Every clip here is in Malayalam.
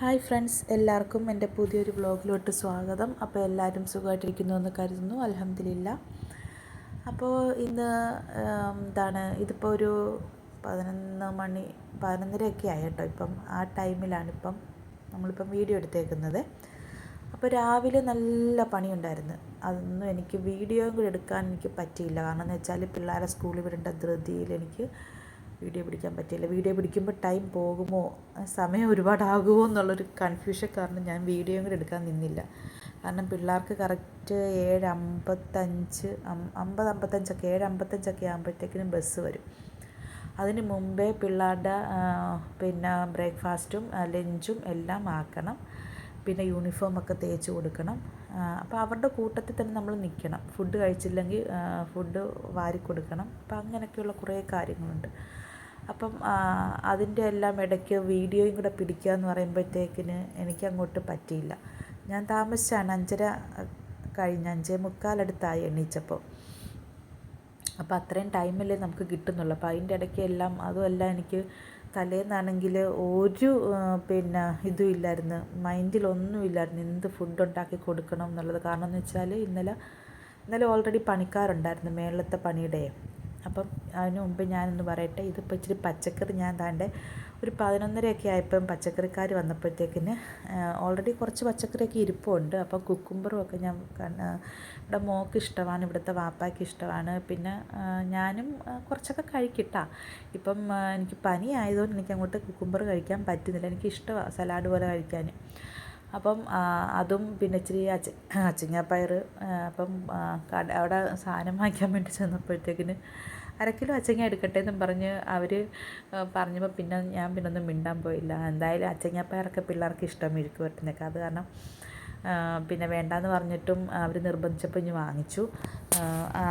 ഹായ് ഫ്രണ്ട്സ് എല്ലാവർക്കും എന്റെ പുതിയൊരു വ്ളോഗിലോട്ട് സ്വാഗതം. അപ്പോൾ എല്ലാവരും സുഖമായിട്ടിരിക്കുന്നു എന്ന് കരുതുന്നു അലഹമില്ല അപ്പോൾ ഇന്ന് എന്താണ് ഇതിപ്പോൾ ഒരു പതിനൊന്ന് മണി പതിനൊന്നരയൊക്കെ ആയി കേട്ടോ. ഇപ്പം ആ ടൈമിലാണിപ്പം നമ്മളിപ്പം വീഡിയോ എടുത്തേക്കുന്നത്. അപ്പോൾ രാവിലെ നല്ല പണിയുണ്ടായിരുന്നു. അതൊന്നും എനിക്ക് വീഡിയോ കൂടി എടുക്കാൻ എനിക്ക് പറ്റിയില്ല. കാരണം എന്ന് വെച്ചാൽ പിള്ളേരെ സ്കൂളിൽ വിടേണ്ട ധൃതിയിൽ എനിക്ക് വീഡിയോ പിടിക്കാൻ പറ്റിയില്ല വീഡിയോ പിടിക്കുമ്പോൾ ടൈം പോകുമോ? സമയം ഒരുപാടാകുമോ എന്നുള്ളൊരു കൺഫ്യൂഷൻ കാരണം ഞാൻ വീഡിയോയും കൂടെ എടുക്കാൻ നിന്നില്ല. കാരണം പിള്ളേർക്ക് കറക്റ്റ് ഏഴ് അമ്പത്തഞ്ച് അമ്പത് അമ്പത്തഞ്ചൊക്കെ ഏഴ് അമ്പത്തഞ്ചൊക്കെ ആകുമ്പോഴത്തേക്കിനും ബസ് വരും. അതിന് മുമ്പേ പിള്ളേരുടെ പിന്നെ ബ്രേക്ക്ഫാസ്റ്റും ലഞ്ചും എല്ലാം ആക്കണം. പിന്നെ യൂണിഫോമൊക്കെ തേച്ച് കൊടുക്കണം. അപ്പോൾ അവരുടെ കൂട്ടത്തിൽ തന്നെ നമ്മൾ നിൽക്കണം ഫുഡ് കഴിച്ചില്ലെങ്കിൽ ഫുഡ് വാരി കൊടുക്കണം. അപ്പം അങ്ങനെയൊക്കെയുള്ള കുറേ കാര്യങ്ങളുണ്ട്. അപ്പം അതിന്റെ എല്ലാം ഇടയ്ക്ക് വീഡിയോയും കൂടെ പിടിക്കുക എന്ന് പറയുമ്പോഴത്തേക്കിന് എനിക്ക് അങ്ങോട്ട് പറ്റിയില്ല. ഞാൻ താമസിച്ചാണ് അഞ്ചര കഴിഞ്ഞ് അഞ്ചേ മുക്കാലടുത്തായി എണീച്ചപ്പോൾ അപ്പോൾ അത്രയും ടൈമല്ലേ നമുക്ക് കിട്ടുന്നുള്ളൂ. അപ്പോൾ അതിന്റെ ഇടയ്ക്ക് എല്ലാം അതുമല്ല എനിക്ക് തലേന്നാണെങ്കിൽ ഒരു പിന്നെ ഇതും ഇല്ലായിരുന്നു. മൈൻഡിലൊന്നും ഇല്ലായിരുന്നു. എന്ത് ഫുഡ് ഉണ്ടാക്കി കൊടുക്കണം എന്നുള്ളത്. കാരണം എന്ന് വെച്ചാൽ ഇന്നലെ ഇന്നലെ ഓൾറെഡി പണിക്കാരുണ്ടായിരുന്നു മേളത്തെ പണിയുടെ അപ്പം അതിന് മുമ്പ് ഞാനൊന്ന് പറയട്ടെ ഇതിപ്പോൾ ഇച്ചിരി പച്ചക്കറി ഞാൻ താണ്ടെ ഒരു പതിനൊന്നരയൊക്കെ ആയപ്പം പച്ചക്കറിക്കാർ വന്നപ്പോഴത്തേക്കിന് ഓൾറെഡി കുറച്ച് പച്ചക്കറിയൊക്കെ ഇരിപ്പുണ്ട്. അപ്പോൾ കുക്കുംബറും ഒക്കെ ഞാൻ ഇവിടെ മോക്ക് ഇഷ്ടമാണ് ഇവിടുത്തെ വാപ്പായ്ക്ക് ഇഷ്ടമാണ്. പിന്നെ ഞാനും കുറച്ചൊക്കെ കഴിക്കിട്ടാ. ഇപ്പം എനിക്ക് പനി ആയതുകൊണ്ട് എനിക്ക് അങ്ങോട്ട് കുക്കുംബർ കഴിക്കാൻ പറ്റുന്നില്ല. എനിക്ക് ഇഷ്ടമാണ് സലാഡ് പോലെ കഴിക്കാൻ അപ്പം അതും പിന്നെ ഇച്ചിരി അച്ച അച്ചിങ്ങാപ്പയർ അപ്പം കട അവിടെ സാധനം വാങ്ങിക്കാൻ വേണ്ടി ചെന്നപ്പോഴത്തേക്കിന് അര കിലോ അച്ചങ്ങ എടുക്കട്ടെ എന്നും പറഞ്ഞ് അവർ പറഞ്ഞപ്പോൾ പിന്നെ ഞാൻ പിന്നെ ഒന്നും മിണ്ടാൻ പോയില്ല. എന്തായാലും അച്ചങ്ങാപ്പയറൊക്കെ പിള്ളേർക്ക് ഇഷ്ടം മെഴുക്ക് വരട്ടിനൊക്കെ അത് കാരണം പിന്നെ വേണ്ടാന്ന് പറഞ്ഞിട്ടും അവർ നിർബന്ധിച്ചപ്പോൾ ഇനി വാങ്ങിച്ചു.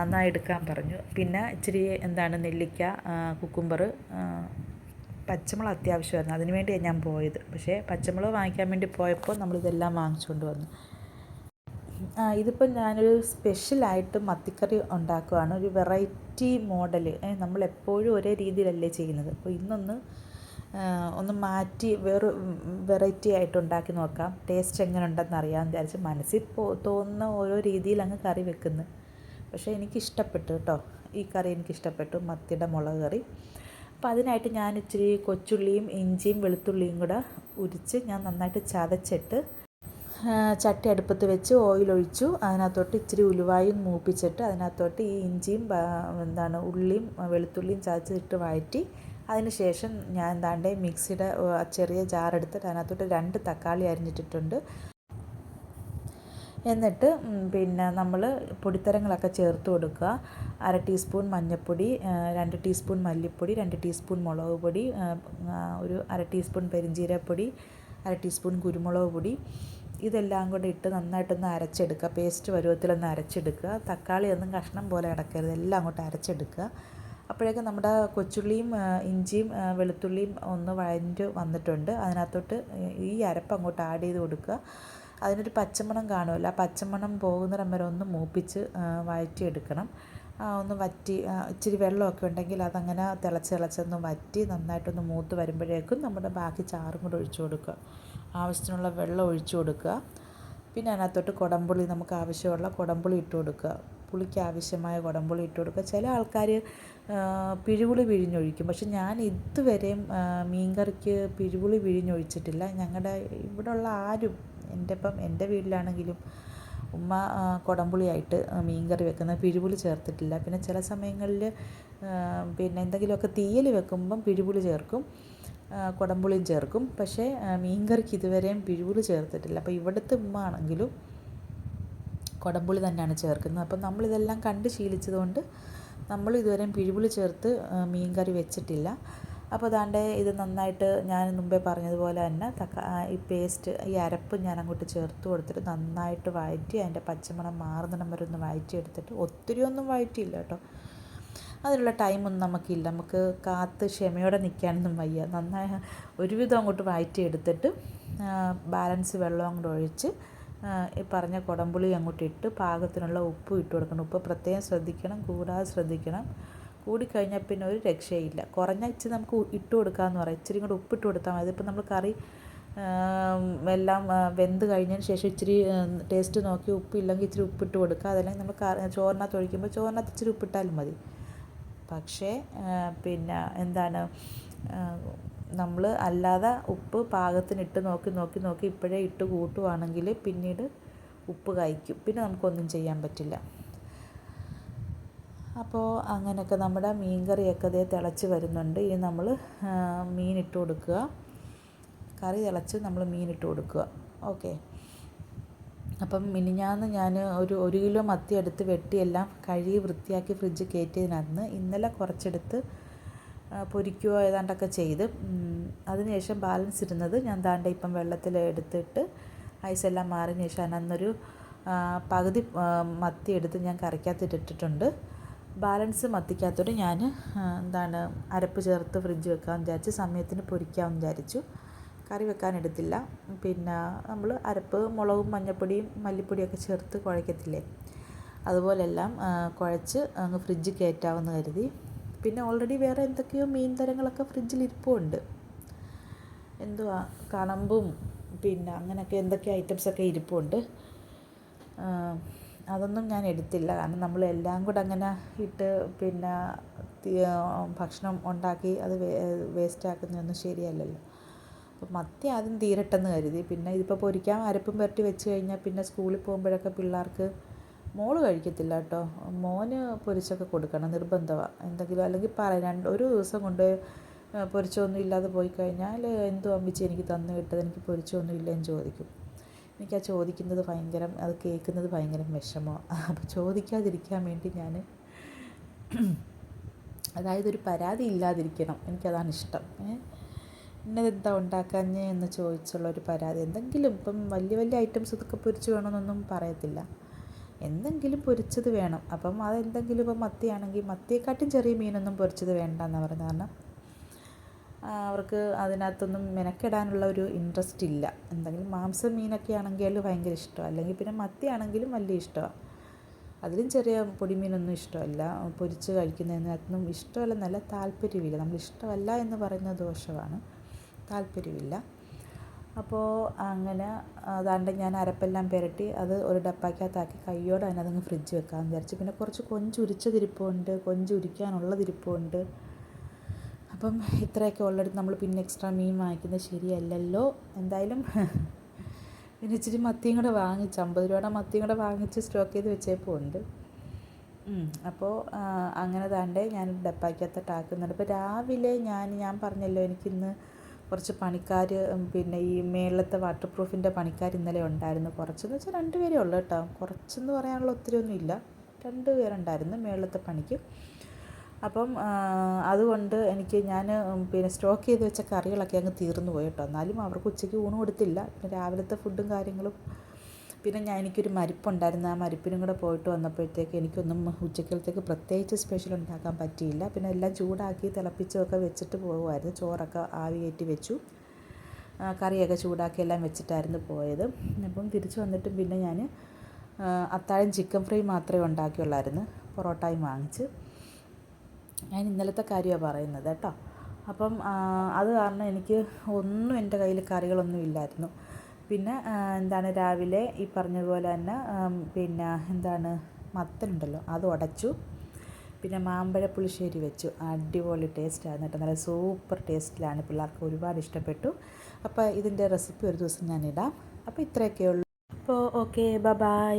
എന്നാൽ എടുക്കാൻ പറഞ്ഞു. പിന്നെ ഇച്ചിരി എന്താണ് നെല്ലിക്ക കുക്കുംബർ പച്ചമുളക് അത്യാവശ്യമായിരുന്നു. അതിന് വേണ്ടിയാണ് ഞാൻ പോയത്. പക്ഷേ പച്ചമുളക് വാങ്ങിക്കാൻ വേണ്ടി പോയപ്പോൾ നമ്മളിതെല്ലാം വാങ്ങിച്ചുകൊണ്ട് വന്നു. ഇതിപ്പോൾ ഞാനൊരു സ്പെഷ്യലായിട്ട് മത്തിക്കറി ഉണ്ടാക്കുകയാണ് ഒരു വെറൈറ്റി മോഡൽ നമ്മളെപ്പോഴും ഒരേ രീതിയിലല്ലേ ചെയ്യുന്നത്. അപ്പോൾ ഇന്നൊന്ന് ഒന്ന് മാറ്റി വേറെ വെറൈറ്റി ആയിട്ട് ഉണ്ടാക്കി നോക്കാം. ടേസ്റ്റ് എങ്ങനെ ഉണ്ടെന്ന് അറിയാൻ വിചാരിച്ച് മനസ്സിൽ തോന്നുന്ന ഓരോ രീതിയിലങ്ങ് കറി വെക്കുന്നു. പക്ഷേ എനിക്കിഷ്ടപ്പെട്ടു കേട്ടോ. ഈ കറി എനിക്കിഷ്ടപ്പെട്ടു. മത്തിയുടെ മുളക് കറി. അപ്പോൾ അതിനായിട്ട് ഞാൻ ഇച്ചിരി കൊച്ചുള്ളിയും ഇഞ്ചിയും വെളുത്തുള്ളിയും കൂടെ ഉരിച്ച് ഞാൻ നന്നായിട്ട് ചതച്ചിട്ട് ചട്ടി അടുപ്പത്ത് വെച്ച് ഓയിൽ ഒഴിച്ചു അതിനകത്തോട്ട് ഇച്ചിരി ഉലുവായും മൂപ്പിച്ചിട്ട് അതിനകത്തോട്ട് ഈ ഇഞ്ചിയും എന്താണ് ഉള്ളിയും വെളുത്തുള്ളിയും ചതച്ചിട്ട് വഴറ്റി അതിന് ശേഷം ഞാൻ എന്താണ്ട് മിക്സിയുടെ ചെറിയ ജാറെടുത്തിട്ട് അതിനകത്തോട്ട് രണ്ട് തക്കാളി അരിഞ്ഞിട്ടിട്ടുണ്ട്. എന്നിട്ട് പിന്നെ നമ്മൾ പൊടിത്തരങ്ങളൊക്കെ ചേർത്ത് കൊടുക്കുക. അര ടീസ്പൂൺ മഞ്ഞൾപ്പൊടി രണ്ട് ടീസ്പൂൺ മല്ലിപ്പൊടി രണ്ട് ടീസ്പൂൺ മുളക് പൊടി ഒരു അര ടീസ്പൂൺ പെരിഞ്ചീരപ്പൊടി അര ടീസ്പൂൺ കുരുമുളക് പൊടി. ഇതെല്ലാം കൂടെ ഇട്ട് നന്നായിട്ടൊന്ന് അരച്ചെടുക്കുക. പേസ്റ്റ് പരുവത്തിലൊന്ന് അരച്ചെടുക്കുക. തക്കാളി ഒന്നും കഷ്ണം പോലെ അടക്കരുത്. എല്ലാം അങ്ങോട്ട് അരച്ചെടുക്കുക. അപ്പോഴേക്കും നമ്മുടെ കൊച്ചുള്ളിയും ഇഞ്ചിയും വെളുത്തുള്ളിയും ഒന്ന് വഴഞ്ഞ് വന്നിട്ടുണ്ട്. അതിനകത്തോട്ട് ഈ അരപ്പ് അങ്ങോട്ട് ആഡ് ചെയ്ത് കൊടുക്കുക. അതിനൊരു പച്ചമണം കാണുമല്ലോ. ആ പച്ചമണം പോകുന്നിടം വരെ ഒന്ന് മൂപ്പിച്ച് വഴറ്റിയെടുക്കണം. ഒന്ന് വറ്റി ഇച്ചിരി വെള്ളമൊക്കെ ഉണ്ടെങ്കിൽ അതങ്ങനെ തിളച്ച് തിളച്ചൊന്ന് വറ്റി നന്നായിട്ടൊന്ന് മൂത്ത് വരുമ്പോഴേക്കും നമ്മുടെ ബാക്കി ചാറും കൂടെ ഒഴിച്ചു കൊടുക്കുക. ആവശ്യത്തിനുള്ള വെള്ളം ഒഴിച്ചു കൊടുക്കുക. പിന്നെ അതിനകത്തോട്ട് കുടംപുളി നമുക്ക് ആവശ്യമുള്ള കുടംപുളി ഇട്ട് കൊടുക്കുക. പുളിക്ക് ആവശ്യമായ കുടംപുളി ഇട്ട് കൊടുക്കുക. ചില ആൾക്കാർ പിഴിപുളി പിഴിഞ്ഞൊഴിക്കും. പക്ഷെ ഞാൻ ഇതുവരെയും മീൻകറിക്ക് പിഴിപുളി പിഴിഞ്ഞൊഴിച്ചിട്ടില്ല. ഞങ്ങളുടെ ഇവിടെയുള്ള ആരും എന്റെ ഇപ്പം എന്റെ വീട്ടിലാണെങ്കിലും ഉമ്മ കുടംപുളിയായിട്ട് മീൻകറി വെക്കുന്ന പിഴിപുളി ചേർത്തിട്ടില്ല. പിന്നെ ചില സമയങ്ങളിൽ പിന്നെ എന്തെങ്കിലുമൊക്കെ തീയൽ വെക്കുമ്പം പിഴിപുളി ചേർക്കും കുടംപുളിയും ചേർക്കും. പക്ഷേ മീൻ മീൻകറിക്ക് ഇതുവരെയും പിഴിപുളി ചേർത്തിട്ടില്ല. അപ്പോൾ ഇവിടുത്തെ ഉമ്മ ആണെങ്കിലും കുടംപുളി തന്നെയാണ് ചേർക്കുന്നത്. അപ്പം നമ്മളിതെല്ലാം കണ്ട് ശീലിച്ചതുകൊണ്ട് നമ്മൾ ഇതുവരെയും പിഴിപുളി ചേർത്ത് മീൻകറി മീൻ കറി വെച്ചിട്ടില്ല. അപ്പോൾ അതാണ്ട് ഇത് നന്നായിട്ട് ഞാൻ മുമ്പേ പറഞ്ഞതുപോലെ തന്നെ തക്കാ ഈ പേസ്റ്റ് ഈ അരപ്പ് ഞാൻ അങ്ങോട്ട് ചേർത്ത് കൊടുത്തിട്ട് നന്നായിട്ട് വഴറ്റി അതിന്റെ പച്ചമണം മാറുന്നിടം വരെ ഒന്ന് വഴറ്റി എടുത്തിട്ട് ഒത്തിരി ഒന്നും വഴറ്റിയില്ല കേട്ടോ. അതിനുള്ള ടൈമൊന്നും നമുക്കില്ല. നമുക്ക് കാത്ത് ക്ഷമയോടെ നിൽക്കാനൊന്നും വയ്യ. നന്നായി ഒരുവിധം അങ്ങോട്ട് വഴറ്റി എടുത്തിട്ട് ബാലൻസ് വെള്ളം അങ്ങോട്ട് ഒഴിച്ച് ഈ പറഞ്ഞ കുടംപുളി അങ്ങോട്ട് ഇട്ട് പാകത്തിനുള്ള ഉപ്പ് ഇട്ട് കൊടുക്കണം. ഉപ്പ് പ്രത്യേകം ശ്രദ്ധിക്കണം. കൂടാതെ ശ്രദ്ധിക്കണം. കൂടിക്കഴിഞ്ഞാൽ പിന്നെ ഒരു രക്ഷയില്ല. കുറഞ്ഞ ഇച്ചിരി നമുക്ക് ഇട്ട് കൊടുക്കാമെന്ന് പറയാം. ഇച്ചിരി കൂടെ ഉപ്പിട്ട് കൊടുത്താൽ മതി. അതിപ്പോൾ നമ്മൾ കറി എല്ലാം വെന്ത് കഴിഞ്ഞതിന് ശേഷം ഇച്ചിരി ടേസ്റ്റ് നോക്കി ഉപ്പില്ലെങ്കിൽ ഇച്ചിരി ഉപ്പിട്ട് കൊടുക്കുക. അതല്ലെങ്കിൽ നമ്മൾ ചോറിനകത്ത് ഒഴിക്കുമ്പോൾ ചോറിനകത്ത് ഇച്ചിരി ഉപ്പിട്ടാലും മതി. പക്ഷേ പിന്നെ എന്താണ് നമ്മൾ അല്ലാതെ ഉപ്പ് പാകത്തിന് ഇട്ട് നോക്കി നോക്കി നോക്കി ഇപ്പോഴേ ഇട്ട് കൂട്ടുവാണെങ്കിൽ പിന്നീട് ഉപ്പ് കഴിക്കും. പിന്നെ നമുക്കൊന്നും ചെയ്യാൻ പറ്റില്ല. അപ്പോൾ അങ്ങനെയൊക്കെ നമ്മുടെ മീൻ കറിയൊക്കെ അതേ തിളച്ച് വരുന്നുണ്ട്. ഇനി നമ്മൾ മീൻ കൊടുക്കുക. കറി തിളച്ച് നമ്മൾ മീൻ കൊടുക്കുക. ഓക്കെ. അപ്പം മിനിഞ്ഞാന്ന് ഞാൻ ഒരു ഒരു കിലോ മത്തി എടുത്ത് വെട്ടിയെല്ലാം കഴുകി വൃത്തിയാക്കി ഫ്രിഡ്ജ് കയറ്റിയതിനകത്ത് ഇന്നലെ കുറച്ചെടുത്ത് പൊരിക്കുക ഏതാണ്ടൊക്കെ ചെയ്ത്. അതിനുശേഷം ബാലൻസ് ഇരുന്നത് ഞാൻ ദാണ്ട ഇപ്പം വെള്ളത്തിൽ എടുത്തിട്ട് ഐസെല്ലാം മാറിയതിന് ശേഷം അന്നൊരു പകുതി മത്തി എടുത്ത് ഞാൻ കറിക്കകത്തിട്ടിട്ടുണ്ട് ബാലൻസ് മത്തിക്കകത്തോട്ട് ഞാൻ എന്താണ് അരപ്പ് ചേർത്ത് ഫ്രിഡ്ജ് വെക്കാമെന്ന് വിചാരിച്ച് സമയത്തിന് പൊരിക്കാമെന്ന് വിചാരിച്ചു. കറി വെക്കാൻ എടുത്തില്ല. പിന്നെ നമ്മൾ അരപ്പ് മുളകും മഞ്ഞൾപ്പൊടിയും മല്ലിപ്പൊടിയൊക്കെ ചേർത്ത് കുഴക്കത്തില്ലേ? അതുപോലെല്ലാം കുഴച്ച് അങ്ങ് ഫ്രിഡ്ജ് കയറ്റാമെന്ന് കരുതി. പിന്നെ ഓൾറെഡി വേറെ എന്തൊക്കെയോ മീൻ തരങ്ങളൊക്കെ ഫ്രിഡ്ജിൽ ഇരിപ്പുണ്ട്. എന്തുവാ? കണമ്പും പിന്നെ അങ്ങനെയൊക്കെ എന്തൊക്കെ ഐറ്റംസൊക്കെ ഇരിപ്പുണ്ട്. അതൊന്നും ഞാൻ എടുത്തില്ല. കാരണം നമ്മൾ എല്ലാം കൂടെ അങ്ങനെ ഇട്ട് പിന്നെ ഭക്ഷണം ഉണ്ടാക്കി അത് വേസ്റ്റാക്കുന്നതൊന്നും ശരിയല്ലല്ലോ. അപ്പം മത്തി ആദ്യം തീരട്ടെന്ന് കരുതി. പിന്നെ ഇതിപ്പോൾ പൊരിക്കാൻ അരപ്പും പുരട്ടി വെച്ച് കഴിഞ്ഞാൽ പിന്നെ സ്കൂളിൽ പോകുമ്പോഴൊക്കെ പിള്ളേർക്ക് മോൾ കഴിക്കത്തില്ല കേട്ടോ. മോന് പൊരിച്ചൊക്കെ കൊടുക്കണം നിർബന്ധമാണ് എന്തെങ്കിലും അല്ലെങ്കിൽ പറ രണ്ട് ഒരു ദിവസം കൊണ്ട് പൊരിച്ചൊന്നും ഇല്ലാതെ പോയി കഴിഞ്ഞാൽ എന്തോ അമ്മിച്ച് എനിക്ക് തന്നു വിട്ടത് എനിക്ക് പൊരിച്ചൊന്നും ഇല്ലെന്ന് ചോദിക്കും. എനിക്ക് ആ ചോദിക്കുന്നത് ഭയങ്കര അത് കേൾക്കുന്നത് ഭയങ്കര വിഷമമാണ് അപ്പോൾ ചോദിക്കാതിരിക്കാൻ വേണ്ടി ഞാൻ അതായത് ഒരു പരാതി ഇല്ലാതിരിക്കണം. എനിക്കതാണ് ഇഷ്ടം. ഇന്നതെന്താ ഉണ്ടാക്കാഞ്ഞേ എന്ന് ചോദിച്ചുള്ള ഒരു പരാതി. എന്തെങ്കിലും ഇപ്പം വലിയ വലിയ ഐറ്റംസ് ഇതൊക്കെ പൊരിച്ച് വേണമെന്നൊന്നും പറയത്തില്ല. എന്തെങ്കിലും പൊരിച്ചത് വേണം. അപ്പം അതെന്തെങ്കിലും ഇപ്പം മത്തിയാണെങ്കിൽ മത്തിയെക്കാട്ടും ചെറിയ മീനൊന്നും പൊരിച്ചത് വേണ്ട എന്നാണ് പറയുന്നത് കാരണം അവർക്ക് അതിനകത്തൊന്നും മെനക്കെടാനുള്ള ഒരു ഇൻട്രസ്റ്റ് ഇല്ല. എന്തെങ്കിലും മാംസം മീനൊക്കെ ആണെങ്കിൽ ഭയങ്കര ഇഷ്ടമാണ് അല്ലെങ്കിൽ പിന്നെ മത്തി ആണെങ്കിലും വലിയ ഇഷ്ടമാണ് അതിലും ചെറിയ പൊടിമീനൊന്നും ഇഷ്ടമല്ല. പൊരിച്ച് കഴിക്കുന്നതിനകത്തൊന്നും ഇഷ്ടമല്ല നല്ല താല്പര്യമില്ല. നമ്മൾ ഇഷ്ടമല്ല എന്ന് പറയുന്ന ദോഷമാണ്. താല്പര്യമില്ല. അപ്പോൾ അങ്ങനെ അതാണ്ട് ഞാൻ അരപ്പെല്ലാം പുരട്ടി അത് ഒരു ഡപ്പാക്കകത്താക്കി കയ്യോടെ അതിനകത്ത് ഫ്രിഡ്ജ് വെക്കാമെന്ന് വിചാരിച്ചു. പിന്നെ കുറച്ച് കൊഞ്ചുരിച്ചതിരിപ്പുണ്ട് കൊഞ്ചുരിക്കാനുള്ളതിരിപ്പുണ്ട് അപ്പം ഇത്രയൊക്കെ ഉള്ളിടത്ത് നമ്മൾ പിന്നെ എക്സ്ട്രാ മീൻ വാങ്ങിക്കുന്നത് ശരിയല്ലല്ലോ. എന്തായാലും പിന്നെ ഇച്ചിരി മത്തിയും കൂടെ വാങ്ങിച്ച് അമ്പത് രൂപയുടെ മത്തിയും കൂടെ വാങ്ങിച്ച് സ്റ്റോക്ക് ചെയ്ത് വെച്ചേപ്പോൾ ഉണ്ട്. അപ്പോൾ അങ്ങനെ താണ്ടേ ഞാൻ ഡപ്പാക്കകത്തോട്ട് ആക്കുന്നുണ്ട്. അപ്പോൾ രാവിലെ ഞാൻ ഞാൻ പറഞ്ഞല്ലോ എനിക്കിന്ന് കുറച്ച് പണിക്കാർ പിന്നെ ഈ മേളത്തെ വാട്ടർ പ്രൂഫിന്റെ പണിക്കാർ ഇന്നലെ ഉണ്ടായിരുന്നു. കുറച്ചെന്ന് വെച്ചാൽ രണ്ട് പേരേ ഉള്ളൂ കേട്ടോ. കുറച്ചെന്ന് പറയാനുള്ള ഒത്തിരി ഒന്നും ഇല്ല രണ്ട് പേരുണ്ടായിരുന്നു മേളത്തെ പണിക്ക്. അപ്പം അതുകൊണ്ട് എനിക്ക് ഞാൻ പിന്നെ സ്റ്റോക്ക് ചെയ്ത് വെച്ച കറികളൊക്കെ അങ്ങ് തീർന്നു പോയി കേട്ടോ. എന്നാലും അവർക്ക് ഉച്ചയ്ക്ക് ഊണ് കൊടുത്തില്ല. പിന്നെ രാവിലത്തെ ഫുഡും കാര്യങ്ങളും. പിന്നെ ഞാൻ എനിക്കൊരു മരിപ്പുണ്ടായിരുന്നു. ആ മരിപ്പിനും കൂടെ പോയിട്ട് വന്നപ്പോഴത്തേക്ക് എനിക്കൊന്നും ഉച്ചക്കലത്തേക്ക് പ്രത്യേകിച്ച് സ്പെഷ്യൽ ഉണ്ടാക്കാൻ പറ്റിയില്ല. പിന്നെ എല്ലാം ചൂടാക്കി തിളപ്പിച്ചൊക്കെ വെച്ചിട്ട് പോകുമായിരുന്നു ചോറൊക്കെ ആവി കയറ്റി വെച്ചു കറിയൊക്കെ ചൂടാക്കി എല്ലാം വെച്ചിട്ടായിരുന്നു പോയത്. അപ്പം തിരിച്ചു വന്നിട്ടും പിന്നെ ഞാൻ അത്താഴം ചിക്കൻ ഫ്രൈ മാത്രമേ ഉണ്ടാക്കിയുള്ളായിരുന്നു. പൊറോട്ടയും വാങ്ങിച്ച്. ഞാൻ ഇന്നലത്തെ കാര്യമാണ് പറയുന്നത് കേട്ടോ. അപ്പം അത് കാരണം എനിക്ക് ഒന്നും എന്റെ കയ്യിൽ കറികളൊന്നും ഇല്ലായിരുന്നു. പിന്നെ എന്താണ് രാവിലെ ഈ പറഞ്ഞതുപോലെ തന്നെ പിന്നെ എന്താണ് മത്തനുണ്ടല്ലോ അത് ഉടച്ചു. പിന്നെ മാമ്പഴ പുളിശ്ശേരി വെച്ചു. അടിപൊളി ടേസ്റ്റായിരുന്നു കേട്ടോ. നല്ല സൂപ്പർ ടേസ്റ്റിലാണ് പിള്ളേർക്ക് ഒരുപാട് ഇഷ്ടപ്പെട്ടു. അപ്പോൾ ഇതിന്റെ റെസിപ്പി ഒരു ദിവസം ഞാൻ ഇടാം. അപ്പോൾ ഇത്രയൊക്കെ ഉള്ളൂ അപ്പോൾ ഓക്കെ ബ ബായ്